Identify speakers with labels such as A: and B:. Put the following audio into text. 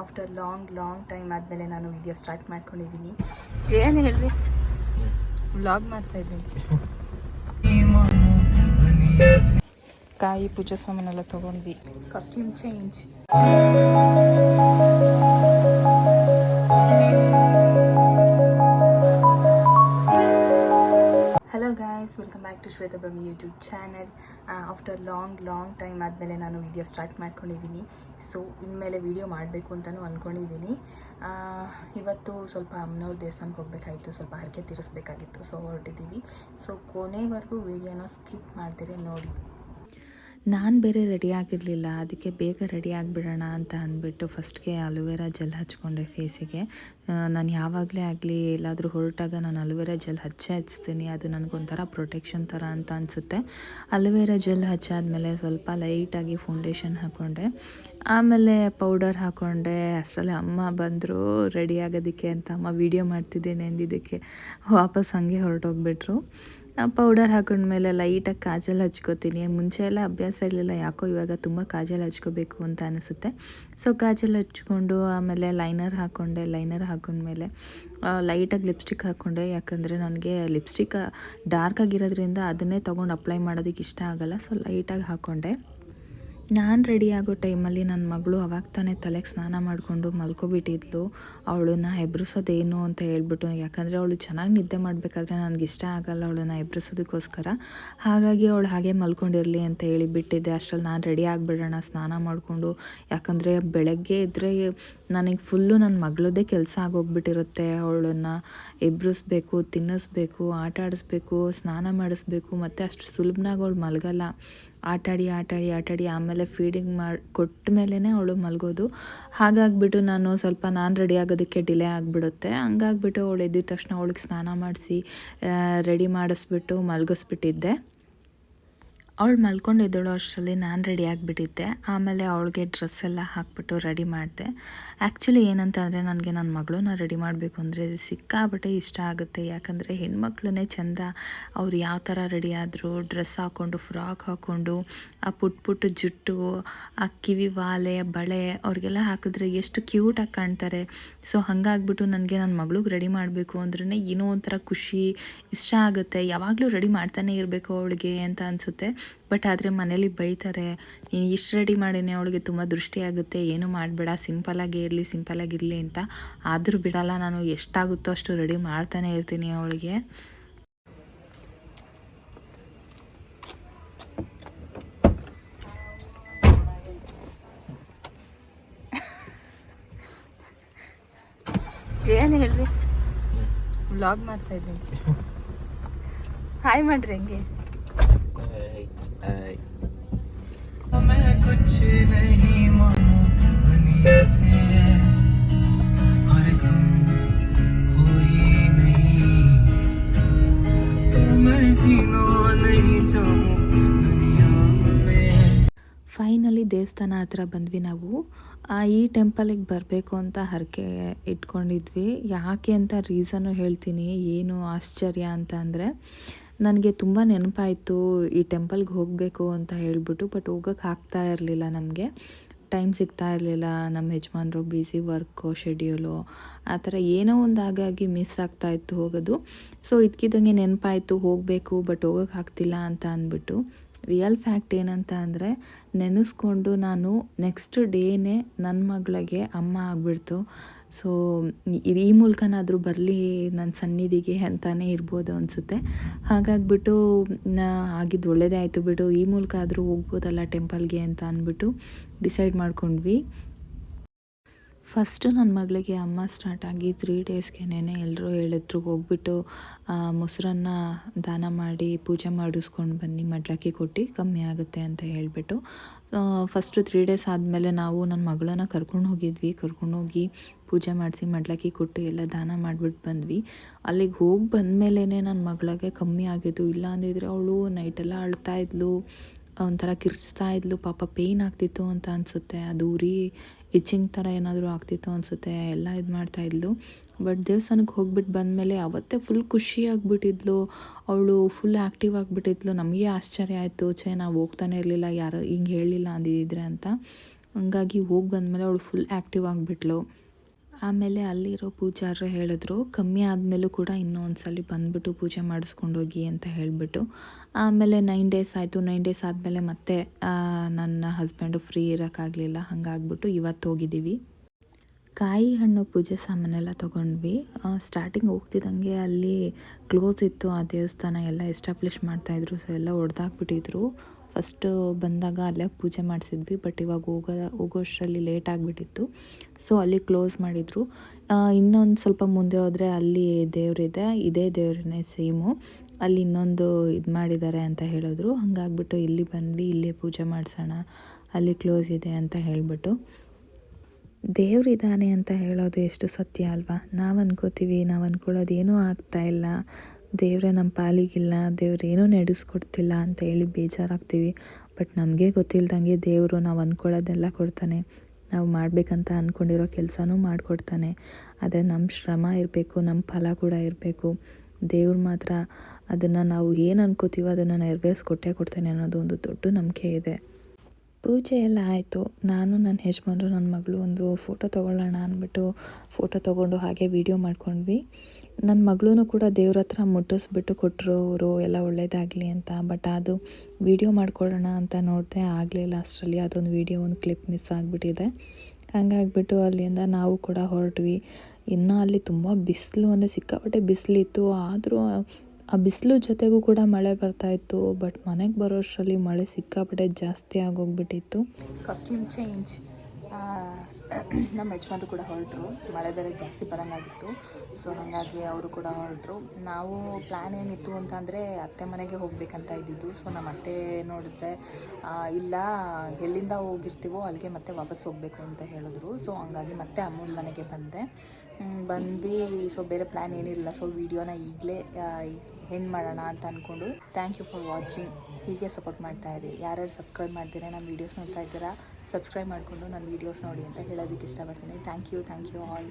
A: After long long time ಆದಮೇಲೆ ನಾನು video start ಮಾಡ್ಕೊಂಡಿದ್ದೀನಿ ಏನು ಹೇಳಿ ವ್ಲಾಗ್ ಮಾಡ್ತಾ ಇದ್ದೀನಿ. ಕಾಯಿ ಪೂಜಾ ಸಾಮಾನೆಲ್ಲ ತೊಗೊಂಡ್ವಿ costume change to Shweta Brahma YouTube channel after long long time ಆದಮೇಲೆ ನಾನು ವಿಡಿಯೋ ಸ್ಟಾರ್ಟ್ ಮಾಡ್ಕೊಂಡಿದ್ದೀನಿ ಸೊ ಇನ್ಮೇಲೆ ವಿಡಿಯೋ ಮಾಡಬೇಕು ಅಂತಲೂ ಅಂದ್ಕೊಂಡಿದ್ದೀನಿ ಇವತ್ತು ಸ್ವಲ್ಪ ಅಮ್ಮನವ್ರ ದೇವಸ್ಥಾನಕ್ಕೆ ಹೋಗ್ಬೇಕಾಗಿತ್ತು ಸ್ವಲ್ಪ ಹರಕೆ ತೀರಿಸ್ಬೇಕಾಗಿತ್ತು. ಸೊ ಹೊರಟಿದ್ದೀವಿ ಸೊ ಕೊನೆವರೆಗೂ ವಿಡಿಯೋನ ಸ್ಕಿಪ್ ಮಾಡ್ತೀರಿ ನೋಡಿ. ನಾನು ಬೇರೆ ರೆಡಿ ಆಗಿರಲಿಲ್ಲ, ಅದಕ್ಕೆ ಬೇಗ ರೆಡಿ ಆಗಿಬಿಡೋಣ ಅಂತ ಅಂದ್ಬಿಟ್ಟು ಫಸ್ಟ್ಗೆ ಅಲೋವೆರಾ ಜೆಲ್ ಹಚ್ಕೊಂಡೆ ಫೇಸಿಗೆ ನಾನು ಯಾವಾಗಲೇ ಆಗಲಿ ಎಲ್ಲಾದರೂ ಹೊರಟಾಗ ನಾನು ಅಲೋವೆರಾ ಜೆಲ್ ಹಚ್ಚೇ ಹಚ್ತೀನಿ, ಅದು ನನಗೊಂಥರ ಪ್ರೊಟೆಕ್ಷನ್ ಥರ ಅಂತ ಅನಿಸುತ್ತೆ. ಅಲೋವೆರಾ ಜೆಲ್ ಹಚ್ಚಾದಮೇಲೆ ಸ್ವಲ್ಪ ಲೈಟಾಗಿ ಫೌಂಡೇಶನ್ ಹಾಕ್ಕೊಂಡೆ ಆಮೇಲೆ ಪೌಡರ್ ಹಾಕ್ಕೊಂಡೆ ಅಷ್ಟರಲ್ಲಿ ಅಮ್ಮ ಬಂದರು ರೆಡಿ ಆಗೋದಕ್ಕೆ ಅಂತ ಅಮ್ಮ ವೀಡಿಯೋ ಮಾಡ್ತಿದ್ದೇನೆ ಅಂದಿದ್ದಕ್ಕೆ ವಾಪಸ್ ಹಾಗೆ ಹೊರಟೋಗ್ಬಿಟ್ರು. ಪೌಡರ್ ಹಾಕೊಂಡ್ಮೇಲೆ ಲೈಟಾಗಿ ಕಾಜಲ್ ಹಚ್ಕೋತೀನಿ. ಮುಂಚೆ ಎಲ್ಲ ಅಭ್ಯಾಸ ಇರಲಿಲ್ಲ, ಯಾಕೋ ಇವಾಗ ತುಂಬ ಕಾಜಲ್ ಹಚ್ಕೋಬೇಕು ಅಂತ ಅನಿಸುತ್ತೆ. ಸೊ ಕಾಜಲ್ ಹಚ್ಕೊಂಡು ಆಮೇಲೆ ಲೈನರ್ ಹಾಕ್ಕೊಂಡೆ ಲೈನರ್ ಹಾಕೊಂಡ್ಮೇಲೆ ಲೈಟಾಗಿ ಲಿಪ್ಸ್ಟಿಕ್ ಹಾಕ್ಕೊಂಡೆ ಯಾಕಂದರೆ ನನಗೆ ಲಿಪ್ಸ್ಟಿಕ್ ಡಾರ್ಕ್ ಆಗಿರೋದ್ರಿಂದ ಅದನ್ನೇ ತೊಗೊಂಡು ಅಪ್ಲೈ ಮಾಡೋದಕ್ಕೆ ಇಷ್ಟ ಆಗಲ್ಲ. ಸೊ ಲೈಟಾಗಿ ಹಾಕ್ಕೊಂಡೆ ನಾನು ರೆಡಿ ಆಗೋ ಟೈಮಲ್ಲಿ ನನ್ನ ಮಗಳು ಅವಾಗ ತಾನೇ ತಲೆಗೆ ಸ್ನಾನ ಮಾಡಿಕೊಂಡು ಮಲ್ಕೊಬಿಟ್ಟಿದ್ಲು. ಅವಳನ್ನ ಎಬ್ರಿಸೋದೇನು ಅಂತ ಹೇಳ್ಬಿಟ್ಟು, ಯಾಕಂದರೆ ಅವಳು ಚೆನ್ನಾಗಿ ನಿದ್ದೆ ಮಾಡಬೇಕಾದ್ರೆ ನನಗೆ ಇಷ್ಟ ಆಗಲ್ಲ ಅವಳನ್ನ ಎಬ್ರಿಸೋದಕ್ಕೋಸ್ಕರ. ಹಾಗಾಗಿ ಅವಳು ಹಾಗೆ ಮಲ್ಕೊಂಡಿರಲಿ ಅಂತ ಹೇಳಿ ಬಿಟ್ಟಿದ್ದೆ. ಅಷ್ಟರಲ್ಲಿ ನಾನು ರೆಡಿ ಆಗಿಬಿಡೋಣ, ಸ್ನಾನ ಮಾಡಿಕೊಂಡು. ಯಾಕಂದರೆ ಬೆಳಗ್ಗೆ ಇದ್ದರೆ ನನಗೆ ಫುಲ್ಲು ನನ್ನ ಮಗಳದ್ದೇ ಕೆಲಸ ಆಗೋಗ್ಬಿಟ್ಟಿರುತ್ತೆ. ಅವಳನ್ನು ಎಬ್ರಿಸ್ಬೇಕು, ತಿನ್ನಿಸ್ಬೇಕು ಆಟ ಆಡಿಸ್ಬೇಕು ಸ್ನಾನ ಮಾಡಿಸ್ಬೇಕು, ಮತ್ತು ಅಷ್ಟು ಸುಲಭನಾಗಿ ಅವಳು ಮಲಗಲ್ಲ. ಆಟಾಡಿ ಆಟಾಡಿ ಆಟಾಡಿ ಆಮೇಲೆ ಫೀಡಿಂಗ್ ಮಾಡಿ ಕೊಟ್ಟ ಮೇಲೇ ಅವಳು ಮಲಗೋದು. ಹಾಗಾಗ್ಬಿಟ್ಟು ನಾನು ಸ್ವಲ್ಪ ನಾನು ರೆಡಿ ಆಗೋದಕ್ಕೆ ಡಿಲೇ ಆಗಿಬಿಡುತ್ತೆ. ಹಂಗಾಗ್ಬಿಟ್ಟು ಅವಳು ಎದ್ದಿದ ತಕ್ಷಣ ಅವಳಿಗೆ ಸ್ನಾನ ಮಾಡಿಸಿ ರೆಡಿ ಮಾಡಿಸ್ಬಿಟ್ಟು ಮಲಗಿಸ್ಬಿಟ್ಟಿದ್ದೆ. ಅವಳು ಮಲ್ಕೊಂಡಿದ್ದಳು ಅಷ್ಟರಲ್ಲಿ ನಾನು ರೆಡಿ ಆಗಿಬಿಟ್ಟಿದ್ದೆ. ಆಮೇಲೆ ಅವಳಿಗೆ ಡ್ರೆಸ್ ಎಲ್ಲ ಹಾಕ್ಬಿಟ್ಟು ರೆಡಿ ಮಾಡಿದೆ. ಆ್ಯಕ್ಚುಲಿ ಏನಂತ ಅಂದರೆ ನನಗೆ ನನ್ನ ಮಗಳನ್ನ ರೆಡಿ ಮಾಡಬೇಕು ಅಂದರೆ ಸಿಕ್ಕಾಬಿಟ್ಟೆ ಇಷ್ಟ ಆಗುತ್ತೆ. ಯಾಕಂದರೆ ಹೆಣ್ಮಕ್ಳನ್ನೇ ಚೆಂದ ಅವ್ರು ಯಾವ ಥರ ರೆಡಿ ಆದರೂ ಡ್ರೆಸ್ ಹಾಕ್ಕೊಂಡು ಫ್ರಾಕ್ ಹಾಕ್ಕೊಂಡು ಆ ಪುಟ್ ಪುಟ್ಟು ಜುಟ್ಟು, ಆ ಕಿವಿ ವಾಲೆ, ಬಳೆ ಅವ್ರಿಗೆಲ್ಲ ಹಾಕಿದ್ರೆ ಎಷ್ಟು ಕ್ಯೂಟಾಗಿ ಕಾಣ್ತಾರೆ. ಸೊ ಹಾಗಾಗ್ಬಿಟ್ಟು ನನಗೆ ನನ್ನ ಮಗಳಿಗೆ ರೆಡಿ ಮಾಡಬೇಕು ಅಂದ್ರೆ ಏನೋ ಒಂಥರ ಖುಷಿ, ಇಷ್ಟ ಆಗುತ್ತೆ. ಯಾವಾಗಲೂ ರೆಡಿ ಮಾಡ್ತಾನೆ ಇರಬೇಕು ಅವಳಿಗೆ ಅಂತ ಅನಿಸುತ್ತೆ. ಬಟ್ ಆದರೆ ಮನೇಲಿ ಬೈತಾರೆ ನೀನು ಇಷ್ಟು ರೆಡಿ ಮಾಡಿನಿ ಅವಳಿಗೆ ತುಂಬ ದೃಷ್ಟಿ ಆಗುತ್ತೆ ಏನು ಮಾಡಬೇಡ ಸಿಂಪಲಾಗಿ ಇರಲಿ ಸಿಂಪಲಾಗಿರಲಿ ಅಂತ. ಆದರೂ ಬಿಡಲ್ಲ ನಾನು ಎಷ್ಟಾಗುತ್ತೋ ಅಷ್ಟು ರೆಡಿ ಮಾಡ್ತಾನೆ ಇರ್ತೀನಿ ಅವಳಿಗೆ. ಏನು ಹೇಳ್ರಿ? ವ್ಲಾಗ್ ಮಾಡ್ತಾ ಇದ್ದೀನಿ. ಹಾಯ್ ಮಾಡ್ರಿ ಹಂಗೆ?
B: मैं कुछ नहीं मानू दुनिया से और तुम हो ही नहीं तो मैं जीना नहीं चाहूँ दुनिया में
A: ಫೈನಲಿ ದೇವಸ್ಥಾನ ಹತ್ರ ಬಂದ್ವಿ ನಾವು ಆ, ಈ ಟೆಂಪಲಿಗೆ ಬರಬೇಕು ಅಂತ ಹರಕೆ ಇಟ್ಕೊಂಡಿದ್ವಿ ಯಾಕೆ ಅಂತ ರೀಸನ್ನು ಹೇಳ್ತೀನಿ ಏನು ಆಶ್ಚರ್ಯ ಅಂತ ಅಂದರೆ ನನಗೆ ತುಂಬ ನೆನಪಾಯಿತು ಈ ಟೆಂಪಲ್ಗೆ ಹೋಗಬೇಕು ಅಂತ ಹೇಳಿಬಿಟ್ಟು, ಬಟ್ ಹೋಗೋಕ್ಕೆ ಆಗ್ತಾ ಇರಲಿಲ್ಲ ನಮಗೆ. ಟೈಮ್ ಸಿಗ್ತಾ ಇರಲಿಲ್ಲ, ನಮ್ಮ ಯಜಮಾನ್ರು ಬ್ಯುಸಿ ವರ್ಕು ಶೆಡ್ಯೂಲು ಆ ಥರ ಏನೋ ಒಂದು ಆಗಾಗಿ ಮಿಸ್ ಆಗ್ತಾ ಇತ್ತು ಹೋಗೋದು. ಸೊ ಇದಕ್ಕಿದ್ದಂಗೆ ನೆನಪಾಯಿತು, ಹೋಗಬೇಕು, ಬಟ್ ಹೋಗೋಕ್ಕೆ ಆಗ್ತಿಲ್ಲ ಅಂತ ಅಂದ್ಬಿಟ್ಟು ರಿಯಲ್ ಫ್ಯಾಕ್ಟ್ ಏನಂತ ಅಂದರೆ ನೆನೆಸ್ಕೊಂಡು ನಾನು ನೆಕ್ಸ್ಟ್ ಡೇನೇ ನನ್ನ ಮಗಳಿಗೆ ಅಮ್ಮ ಆಗಿಬಿಡ್ತು. ಸೊ ಈ ಮೂಲಕನಾದರೂ ಬರಲಿ ನನ್ನ ಸನ್ನಿಧಿಗೆ ಅಂತಲೇ ಇರ್ಬೋದು ಅನಿಸುತ್ತೆ. ಹಾಗಾಗ್ಬಿಟ್ಟು, ನಾ ಆಗಿದ್ದು ಒಳ್ಳೆಯದೇ ಆಯಿತು ಬಿಡು, ಈ ಮೂಲಕ ಆದರೂ ಹೋಗ್ಬೋದಲ್ಲ ಟೆಂಪಲ್ಗೆ ಅಂತ ಅಂದ್ಬಿಟ್ಟು ಡಿಸೈಡ್ ಮಾಡ್ಕೊಂಡ್ವಿ. ಫಸ್ಟು ನನ್ನ ಮಗಳಿಗೆ ಅಮ್ಮ ಸ್ಟಾರ್ಟ್ ಆಗಿ ತ್ರೀ ಡೇಸ್ಗೆನೇ ಎಲ್ಲರೂ ಹೇಳಿದ್ರು ಹೋಗ್ಬಿಟ್ಟು ಮೊಸರನ್ನ ದಾನ ಮಾಡಿ ಪೂಜೆ ಮಾಡಿಸ್ಕೊಂಡು ಬನ್ನಿ ಮಡ್ಲಕ್ಕಿ ಕೊಟ್ಟು ಕಮ್ಮಿ ಆಗುತ್ತೆ ಅಂತ ಹೇಳಿಬಿಟ್ಟು ಫಸ್ಟು ತ್ರೀ ಡೇಸ್ ಆದಮೇಲೆ ನಾವು ನನ್ನ ಮಗಳನ್ನ ಕರ್ಕೊಂಡು ಹೋಗಿದ್ವಿ. ಕರ್ಕೊಂಡೋಗಿ ಪೂಜೆ ಮಾಡಿಸಿ ಮಡ್ಲಕ್ಕಿ ಕೊಟ್ಟು ಎಲ್ಲ ದಾನ ಮಾಡಿಬಿಟ್ಟು ಬಂದ್ವಿ. ಅಲ್ಲಿಗೆ ಹೋಗಿ ಬಂದಮೇಲೇ ನನ್ನ ಮಗಳಿಗೆ ಕಮ್ಮಿ ಆಗಿದ್ದು. ಇಲ್ಲ ಅಂದಿದ್ರೆ ಅವಳು ನೈಟೆಲ್ಲ ಅಳ್ತಾ ಇದ್ಲು. ಒಂಥರ ಕಿರ್ಚ್ತಾ ಇದ್ಲು, ಪಾಪ ಪೇಯ್ನ್ ಆಗ್ತಿತ್ತು ಅಂತ ಅನಿಸುತ್ತೆ. ಅದು ಉರಿ ಇಚ್ಚಿಂಗ್ ಥರ ಏನಾದರೂ ಆಗ್ತಿತ್ತು ಅನಿಸುತ್ತೆ, ಎಲ್ಲ ಇದು ಮಾಡ್ತಾ ಇದ್ಲು. ಬಟ್ ದೇವಸ್ಥಾನಕ್ಕೆ ಹೋಗ್ಬಿಟ್ಟು ಬಂದಮೇಲೆ ಅವತ್ತೇ ಫುಲ್ ಖುಷಿ ಆಗಿಬಿಟ್ಟಿದ್ಲು. ಅವಳು ಫುಲ್ ಆ್ಯಕ್ಟಿವ್ ಆಗಿಬಿಟ್ಟಿದ್ಲು. ನಮಗೆ ಆಶ್ಚರ್ಯ ಆಯಿತು. ಛೇ, ನಾವು ಹೋಗ್ತಾನೆ ಇರಲಿಲ್ಲ, ಯಾರು ಹಿಂಗೆ ಹೇಳಿಲ್ಲ ಅಂದಿದ್ದರೆ ಅಂತ. ಹಂಗಾಗಿ ಹೋಗಿ ಬಂದಮೇಲೆ ಅವಳು ಫುಲ್ ಆ್ಯಕ್ಟಿವ್ ಆಗಿಬಿಟ್ಲು. ಆಮೇಲೆ ಅಲ್ಲಿರೋ ಪೂಜಾರರು ಹೇಳಿದ್ರು, ಕಮ್ಮಿ ಆದಮೇಲೂ ಕೂಡ ಇನ್ನೂ ಒಂದ್ಸಲ ಬಂದುಬಿಟ್ಟು ಪೂಜೆ ಮಾಡಿಸ್ಕೊಂಡೋಗಿ ಅಂತ ಹೇಳಿಬಿಟ್ಟು. ಆಮೇಲೆ ನೈನ್ ಡೇಸ್ ಆಯಿತು. ನೈನ್ ಡೇಸ್ ಆದಮೇಲೆ ಮತ್ತೆ ನನ್ನ ಹಸ್ಬೆಂಡು ಫ್ರೀ ಇರೋಕ್ಕಾಗಲಿಲ್ಲ. ಹಾಗಾಗ್ಬಿಟ್ಟು ಇವತ್ತು ಹೋಗಿದ್ದೀವಿ. ಕಾಯಿ ಹಣ್ಣು ಪೂಜೆ ಸಾಮಾನೆಲ್ಲ ತೊಗೊಂಡ್ವಿ. ಸ್ಟಾರ್ಟಿಂಗ್ ಹೋಗ್ತಿದ್ದಂಗೆ ಅಲ್ಲಿ ಕ್ಲೋಸ್ ಇತ್ತು, ಆ ದೇವಸ್ಥಾನ ಎಲ್ಲ ಎಸ್ಟಾಬ್ಲಿಷ್ ಮಾಡ್ತಾಯಿದ್ರು ಸೊ ಎಲ್ಲ ಹೊಡೆದಾಕ್ಬಿಟ್ಟಿದ್ರು ಫಸ್ಟು ಬಂದಾಗ ಅಲ್ಲೇ ಪೂಜೆ ಮಾಡಿಸಿದ್ವಿ ಬಟ್ ಇವಾಗ ಹೋಗೋ, ಹೋಗೋಷ್ಟರಲ್ಲಿ ಲೇಟ್ ಆಗಿಬಿಟ್ಟಿತ್ತು. ಸೊ ಅಲ್ಲಿ ಕ್ಲೋಸ್ ಮಾಡಿದರು. ಇನ್ನೊಂದು ಸ್ವಲ್ಪ ಮುಂದೆ ಹೋದರೆ ಅಲ್ಲಿ ದೇವರಿದೆ, ಇದೇ ದೇವ್ರನ್ನೇ ಸೇಮು ಅಲ್ಲಿ ಇನ್ನೊಂದು ಇದು ಮಾಡಿದ್ದಾರೆ ಅಂತ ಹೇಳಿದ್ರು. ಹಾಗಾಗ್ಬಿಟ್ಟು ಇಲ್ಲಿ ಬಂದ್ವಿ, ಇಲ್ಲೇ ಪೂಜೆ ಮಾಡಿಸೋಣ, ಅಲ್ಲಿ ಕ್ಲೋಸ್ ಇದೆ ಅಂತ ಹೇಳಿಬಿಟ್ಟು. ದೇವ್ರಿದ್ದಾನೆ ಅಂತ ಹೇಳೋದು ಎಷ್ಟು ಸತ್ಯ ಅಲ್ವಾ? ನಾವು ಅನ್ಕೋತೀವಿ, ನಾವು ಅನ್ಕೊಳ್ಳೋದು ಏನೂ ಆಗ್ತಾಯಿಲ್ಲ ದೇವರೇ ನಮ್ಮ ಪಾಲಿಗಿಲ್ಲ ದೇವ್ರೇನೂ ನಡೆಸ್ಕೊಡ್ತಿಲ್ಲ ಅಂತ ಹೇಳಿ ಬೇಜಾರಾಗ್ತೀವಿ. ಬಟ್ ನಮಗೆ ಗೊತ್ತಿಲ್ದಂಗೆ ದೇವರು ನಾವು ಅಂದ್ಕೊಳ್ಳೋದೆಲ್ಲ ಕೊಡ್ತಾನೆ. ನಾವು ಮಾಡಬೇಕಂತ ಅಂದ್ಕೊಂಡಿರೋ ಕೆಲಸನೂ ಮಾಡಿಕೊಡ್ತಾನೆ. ಆದರೆ ನಮ್ಮ ಶ್ರಮ ಇರಬೇಕು ನಮ್ಮ ಫಲ ಕೂಡ ಇರಬೇಕು. ದೇವ್ರು ಮಾತ್ರ ಅದನ್ನು ನಾವು ಏನು ಅನ್ಕೋತೀವೋ ಅದನ್ನು ನೆರವೇರಿಸ್ಕೊಟ್ಟೇ ಕೊಡ್ತಾನೆ ಅನ್ನೋದು ಒಂದು ದೊಡ್ಡ ನಂಬಿಕೆ ಇದೆ. ಪೂಜೆ ಎಲ್ಲ ಆಯಿತು. ನಾನು ನನ್ನ ಯಜಮಾನ್ರು ನನ್ನ ಮಗಳು ಒಂದು ಫೋಟೋ ತೊಗೊಳ್ಳೋಣ ಅಂದ್ಬಿಟ್ಟು ಫೋಟೋ ತೊಗೊಂಡು ಹಾಗೆ ವೀಡಿಯೋ ಮಾಡ್ಕೊಂಡ್ವಿ. ನನ್ನ ಮಗಳೂ ಕೂಡ ದೇವ್ರ ಹತ್ರ ಮುಟ್ಟಿಸ್ಬಿಟ್ಟು ಕೊಟ್ಟರು ಅವರು ಎಲ್ಲ ಒಳ್ಳೇದಾಗಲಿ ಅಂತ ಬಟ್ ಅದು ವೀಡಿಯೋ ಮಾಡ್ಕೊಳ್ಳೋಣ ಅಂತ ನೋಡಿದೆ ಆಗಲಿಲ್ಲ ಅಷ್ಟರಲ್ಲಿ. ಅದೊಂದು ವೀಡಿಯೋ ಒಂದು ಕ್ಲಿಪ್ ಮಿಸ್ ಆಗಿಬಿಟ್ಟಿದೆ. ಹಂಗಾಗ್ಬಿಟ್ಟು ಅಲ್ಲಿಂದ ನಾವು ಕೂಡ ಹೊರಟ್ವಿ. ಇನ್ನು ಅಲ್ಲಿ ತುಂಬ ಬಿಸಿಲು ಅಂದರೆ ಸಿಕ್ಕಾಪಟ್ಟೆ ಬಿಸಿಲಿತ್ತು. ಆದರೂ ಆ ಬಿಸಿಲು ಜೊತೆಗೂ ಕೂಡ ಮಳೆ ಬರ್ತಾ ಇತ್ತು ಬಟ್ ಮನೆಗೆ ಬರೋ ಅಷ್ಟರಲ್ಲಿ ಮಳೆ ಸಿಕ್ಕಾಪಟ್ಟೆ ಜಾಸ್ತಿ ಆಗೋಗ್ಬಿಟ್ಟಿತ್ತು. ಕಾಸ್ಟ್ಯೂಮ್ ಚೇಂಜ್ ನಮ್ಮ ಯಜಮಾನ್ರು ಕೂಡ ಹೊರಟರು. ಮಳೆ ಬೇರೆ ಜಾಸ್ತಿ ಬರೋಂಗಾಗಿತ್ತು. ಸೊ ಹಾಗಾಗಿ ಅವರು ಕೂಡ ಹೊರಟರು. ನಾವು ಪ್ಲ್ಯಾನ್ ಏನಿತ್ತು ಅಂತಂದರೆ ಅತ್ತೆ ಮನೆಗೆ ಹೋಗಬೇಕಂತ ಇದ್ದಿದ್ದು. ಸೊ ನಮ್ಮ ಅತ್ತೆ ನೋಡಿದ್ರೆ ಇಲ್ಲ, ಎಲ್ಲಿಂದ ಹೋಗಿರ್ತೀವೋ ಅಲ್ಲಿಗೆ ಮತ್ತೆ ವಾಪಸ್ ಹೋಗಬೇಕು ಅಂತ ಹೇಳಿದ್ರು. ಸೊ ಹಂಗಾಗಿ ಮತ್ತೆ ಅಮ್ಮನ ಮನೆಗೆ ಬಂದೆ. ಬಂದ್ವಿ. ಸೊ ಬೇರೆ ಪ್ಲ್ಯಾನ್ ಏನಿಲ್ಲ. ಸೊ ವೀಡಿಯೋನ ಈಗಲೇ ಹೆಣ್ಣು ಮಾಡೋಣ ಅಂತ ಅಂದ್ಕೊಂಡು ಥ್ಯಾಂಕ್ ಯು ಫಾರ್ ವಾಚಿಂಗ್ ಹೀಗೆ ಸಪೋರ್ಟ್ ಮಾಡ್ತಾ ಇರಿ. ಯಾರ್ಯಾರು ಸಬ್ಸ್ಕ್ರೈಬ್ ಮಾಡ್ತೀರಾ, ನಮ್ಮ ವೀಡಿಯೋಸ್ ನೋಡ್ತಾ ಇದ್ದೀರಾ ಸಬ್ಸ್ಕ್ರೈಬ್ ಮಾಡಿಕೊಂಡು ನನ್ನ ವೀಡಿಯೋಸ್ ನೋಡಿ ಅಂತ ಹೇಳೋದಕ್ಕೆ ಇಷ್ಟಪಡ್ತೀನಿ. Thank you thank you all